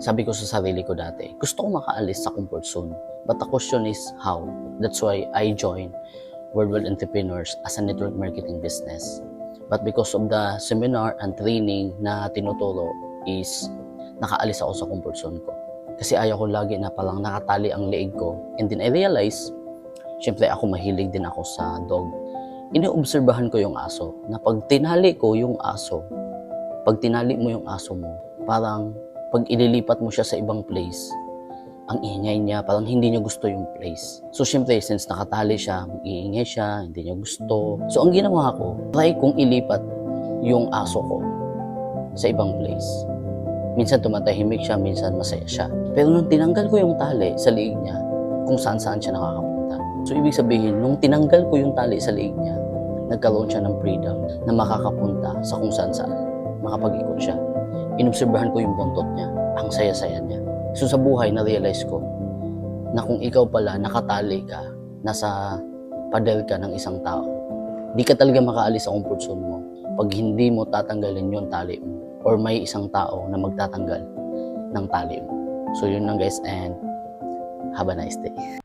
sabi ko sa sarili ko dati, gusto ko makaalis sa comfort zone. But the question is how? That's why I joined Worldwide Entrepreneurs as a network marketing business. But because of the seminar and training na tinuturo is nakaalis ako sa comfort zone ko. Kasi ayaw ko lagi na palang nakatali ang leeg ko. And then I realized, syempre ako mahilig din ako sa dog. Iniobserbahan ko yung aso na pag tinali ko yung aso, pag tinali mo yung aso mo, parang pag ililipat mo siya sa ibang place, ang ingay niya, parang hindi niya gusto yung place. So, syempre, since nakatali siya, mag-iingay siya, hindi niya gusto. So, ang ginawa ko, try kong ilipat yung aso ko sa ibang place. Minsan tumatahimik siya, minsan masaya siya. Pero nung tinanggal ko yung tali sa liig niya, kung saan-saan siya nakakapunta. So, ibig sabihin, nung tinanggal ko yung tali sa liig niya, nagkaroon siya ng freedom na makakapunta sa kung saan-saan. Makapag-ikot siya. Inobserbahan ko yung buntot niya. Ang saya-saya niya. So sa buhay, na-realize ko na kung ikaw pala nakatali ka, nasa pader ka ng isang tao, di ka talaga makaalis sa comfort zone mo pag hindi mo tatanggalin yung tali mo or may isang tao na magtatanggal ng tali mo. So yun lang guys and have a nice day.